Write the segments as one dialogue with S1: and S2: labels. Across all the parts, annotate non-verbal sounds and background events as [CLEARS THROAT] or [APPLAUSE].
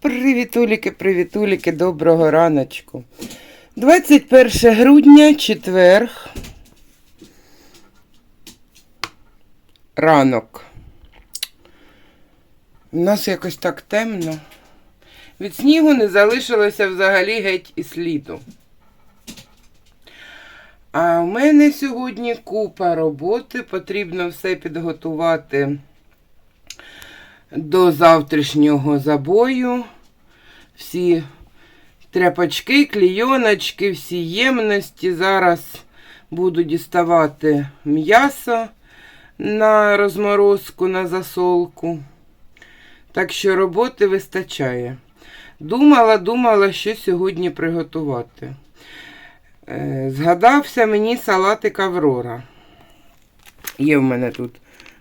S1: Привітуліки, привітуліки, доброго раночку. 21 грудня, четверг. Ранок. У нас якось так темно. Від снігу не залишилося взагалі геть і сліду. А в мене сьогодні купа роботи. Потрібно все підготувати до завтрашнього забою. Всі тряпочки, клійоночки, всі ємності. Зараз буду діставати м'ясо на розморозку, на засолку. Так що роботи вистачає. Думала, думала, що сьогодні приготувати. Е, Згадався мені салатик Аврора. Є в мене тут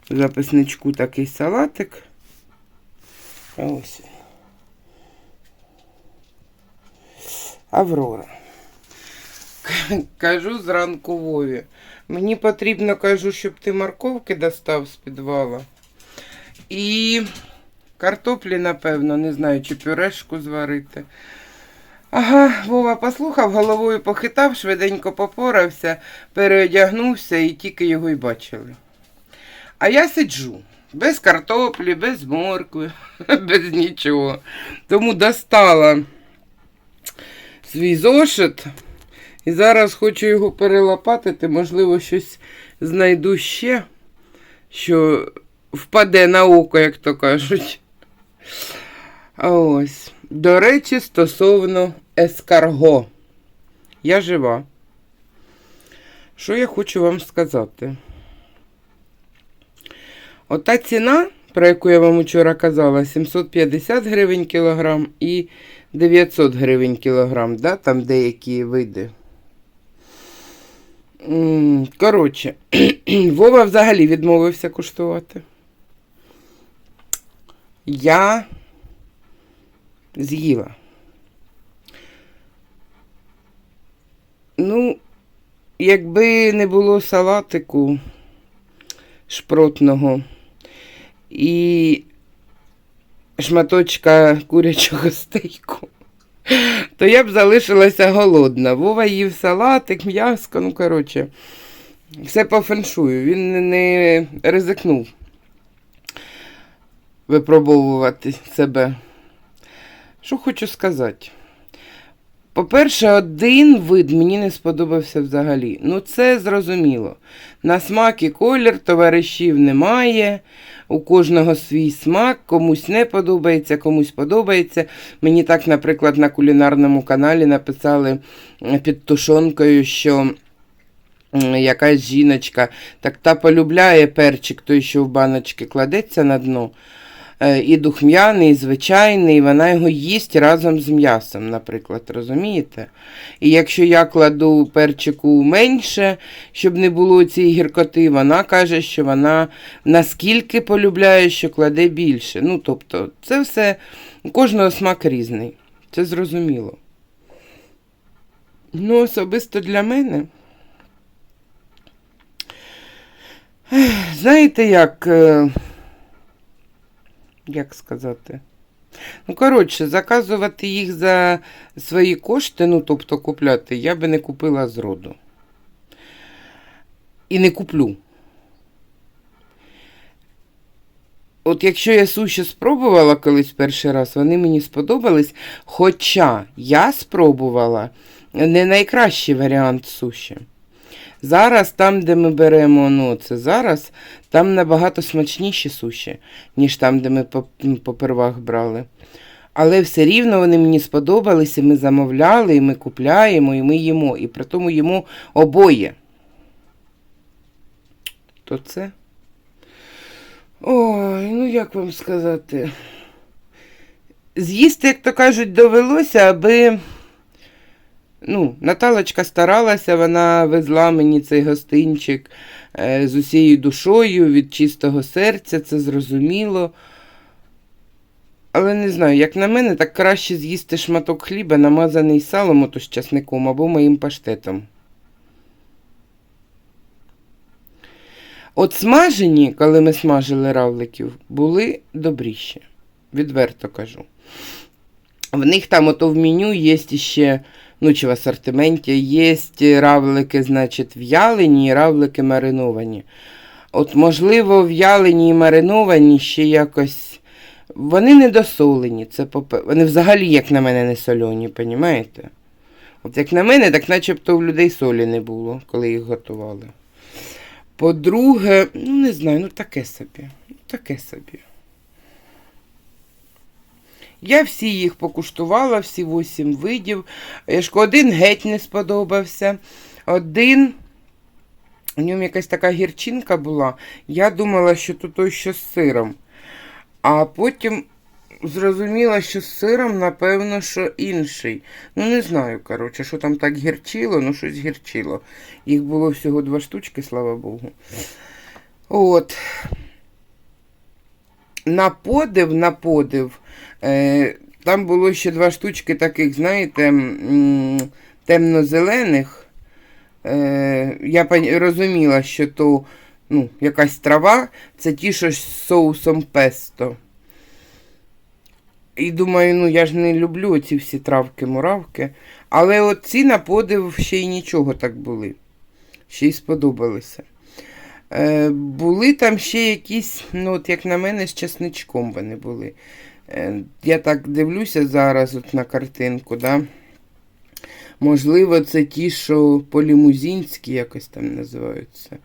S1: в записничку такий салатик. Ось. Аврора. Кажу зранку Вові. Мені потрібно, кажу, щоб ти морковки достав з підвала. І картоплі, напевно, не знаю, чи пюрешку зварити. Ага, Вова послухав, головою похитав, швиденько попорався, переодягнувся і тільки його й бачили. А я сиджу. Без картоплі, без моркви, [LAUGHS] без нічого. Тому достала свій зошит. І зараз хочу його перелопатити. Можливо, щось знайду ще, що впаде на око, як то кажуть. Ось. До речі, стосовно ескарго. Я жива. Що я хочу вам сказати? Ота ціна, про яку я вам вчора казала, 750 гривень кілограм і 900 гривень кілограм, да? там деякі види. Коротше, [CLEARS THROAT] Вова взагалі відмовився куштувати. Я з'їла. Ну, якби не було салатику шпротного і шматочка курячого [LAUGHS] стейку, то я б залишилася голодна. Вова їв салатик, м'яско, ну, коротше, все по феншую. Він не ризикнув випробовувати себе. Що хочу сказати? По-перше, один вид мені не сподобався взагалі. Ну, це зрозуміло. На смак і колір товаришів немає. У кожного свій смак, комусь не подобається, комусь подобається. Мені так, наприклад, на кулінарному каналі написали е, під тушонкою, що якась жіночка так та полюбляє перчик, той, що в баночки кладеться на дно. Е, І духмяний, і звичайний, і вона його їсть разом з м'ясом, наприклад, розумієте? І якщо я кладу перчику менше, щоб не було цієї гіркоти, вона каже, що вона наскільки полюбляє, що кладе більше. Ну, тобто, це все у кожного смак різний. Це зрозуміло. Ну, особисто для мене. Знаєте, як. Як сказати? Ну, коротше, заказувати їх за свої кошти, ну, тобто купляти, я би не купила зроду. І не куплю. От якщо я суші спробувала колись перший раз, вони мені сподобались. Хоча я спробувала не найкращий варіант суші. Зараз, там, де ми беремо, ну, це зараз, там набагато смачніші суші, ніж там, де ми поп- попервах брали. Але все рівно вони мені сподобались, і ми замовляли, і ми купляємо, і ми їмо. І при тому їмо обоє. То це. Ой, ну як вам сказати. З'їсти, як то кажуть, довелося, аби. Ну, Наталочка старалася, вона везла мені цей гостинчик е, з усією душою, від чистого серця, це зрозуміло. Але не знаю, як на мене, так краще з'їсти шматок хліба, намазаний салом, ото з часником або моїм паштетом. От смажені, коли ми смажили равликів, були добріші. Відверто кажу. В них там ото в меню є ще, ну чи в асортименті, є равлики, значить, в'ялені і равлики мариновані. От, можливо, в'ялені і мариновані ще якось. Вони не досолені. Це попе- Вони взагалі, як на мене, не сольоні, понімаєте? От як на мене, так начебто в людей солі не було, коли їх готували. По-друге, ну не знаю, ну таке собі. Таке собі. Я всі їх покуштувала, всі восім видів. Один геть не сподобався. Один. У ньому якась така гірчинка була. Я думала, що тут що з сиром. А потім зрозуміла, що з сиром, напевно, що інший. Ну, не знаю, коротше, що там так гірчило, ну щось гірчило. Їх було всього два штучки, слава Богу. От. На подив, на подив. Е, там було ще два штучки таких, знаєте, темно-зелених. Е, я розуміла, що то ну, якась трава, це ті, що з соусом песто. І думаю, ну я ж не люблю ці всі травки-муравки. Але от ці на подив ще й нічого так були. Ще й сподобалися. Е, були там ще якісь, ну от як на мене, з чесничком вони були. Е, я так дивлюся зараз от на картинку, да? Можливо, це ті, що полімузінські якось там називаються.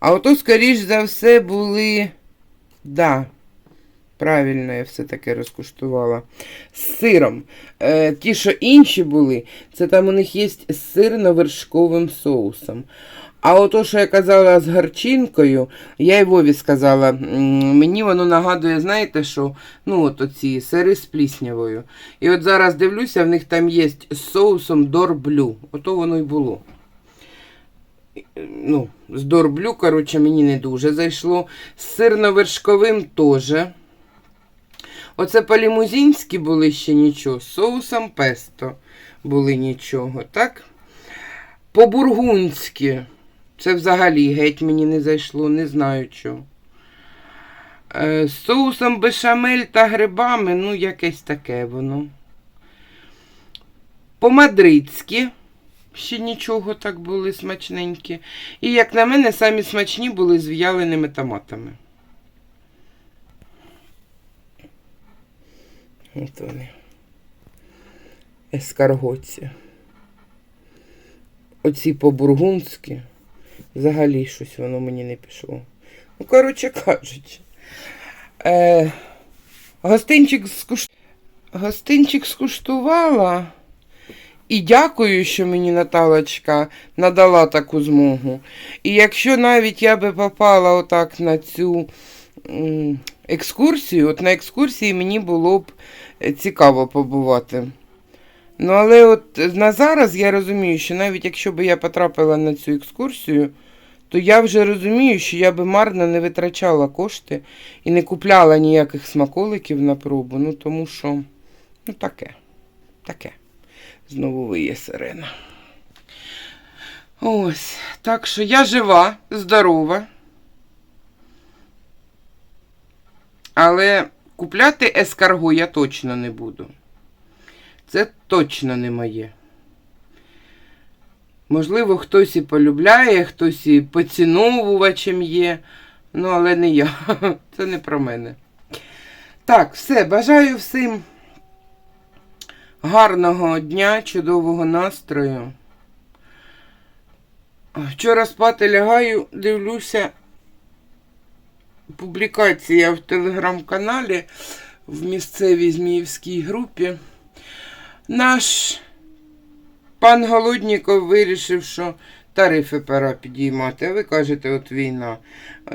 S1: А ото, скоріш за все, були. Да, правильно, я все таки розкуштувала. З сиром. Е, ті, що інші були, це там у них є з сирно-вершковим соусом. А ото, що я казала з гарчинкою, я й Вові сказала, мені воно нагадує, знаєте, що ну, от оці сири з пліснявою. І от зараз дивлюся, в них там є з соусом дорблю. Ото воно й було. Ну, з дорблю, коротше, мені не дуже зайшло. З сирно-вершковим теж. Оце по-лімузінськи були ще нічого. З соусом песто були нічого, так? По-бургундськи. Це взагалі геть мені не зайшло, не знаю чого. Е, з соусом бешамель та грибами, ну, якесь таке воно. По-мадридськи. Ще нічого так були смачненькі. І, як на мене, самі смачні були з в'яленими томатами. От вони. Ескаргоці. Оці по-бургундськи. Взагалі щось воно мені не пішло. Ну, коротше кажучи. Е, гостинчик, скуш... гостинчик скуштувала. І дякую, що мені Наталочка надала таку змогу. І якщо навіть я би попала отак на цю екскурсію, от на екскурсії мені було б е, цікаво побувати. Ну, але от на зараз я розумію, що навіть якщо б я потрапила на цю екскурсію, то я вже розумію, що я би марно не витрачала кошти і не купляла ніяких смаколиків на пробу. Ну, тому що, ну, таке, таке. Знову виє сирена. Ось, так що я жива, здорова. Але купляти ескарго я точно не буду. Це точно не моє. Можливо, хтось і полюбляє, хтось і поціновувачем є. Ну, але не я. [LAUGHS] Це не про мене. Так, все. Бажаю всім гарного дня, чудового настрою. Вчора спати лягаю, дивлюся публікація в телеграм-каналі в місцевій Зміївській групі. Наш пан Голодніков вирішив, що тарифи пора підіймати. А ви кажете, от війна.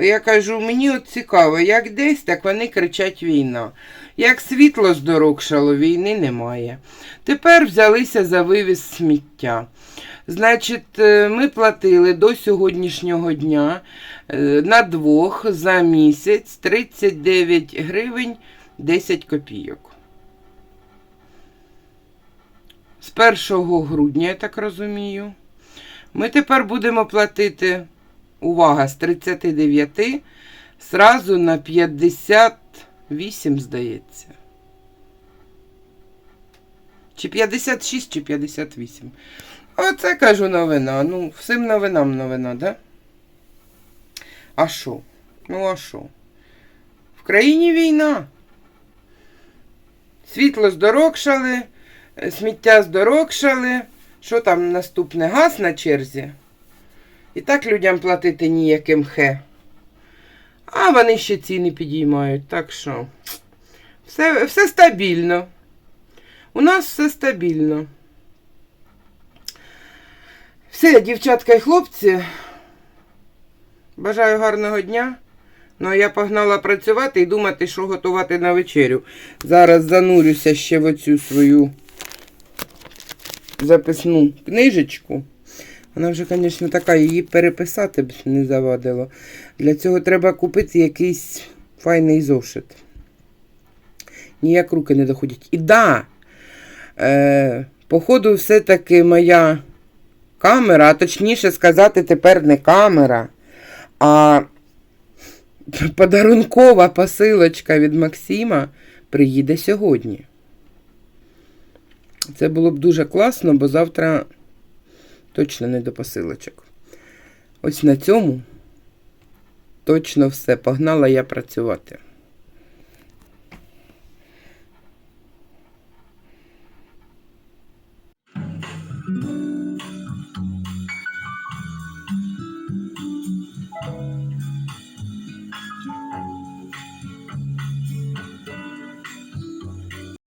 S1: Я кажу, мені от цікаво, як десь, так вони кричать війна. Як світло здорожчало, війни немає. Тепер взялися за вивіз сміття. Значить, е, ми платили до сьогоднішнього дня е, на двох за місяць 39 гривень 10 копійок. З 1 грудня, я так розумію, ми тепер будемо платити, увага, з 39 сразу на 58, здається. Чи 56, чи 58. Оце кажу новина. Ну, всім новинам новина, да? А що? Ну, а що? В країні війна. Світло е, сміття здорокшали. Що там наступне? Газ на черзі? І так людям платити ніяким хе. А вони ще ціни підіймають. Так що все, все стабільно. У нас все стабільно. Все, дівчатка і хлопці. Бажаю гарного дня. Ну, а я погнала працювати і думати, що готувати на вечерю. Зараз занурюся ще в оцю свою записну книжечку. Вона вже, звісно, така, її переписати б не завадило. Для цього треба купити якийсь файний зошит. Ніяк руки не доходять. І да, е, походу, все-таки моя камера, а точніше сказати, тепер не камера, а подарункова посилочка від Максима приїде сьогодні. Це було б дуже класно, бо завтра точно не до посилочок. Ось на цьому точно все. Погнала я працювати.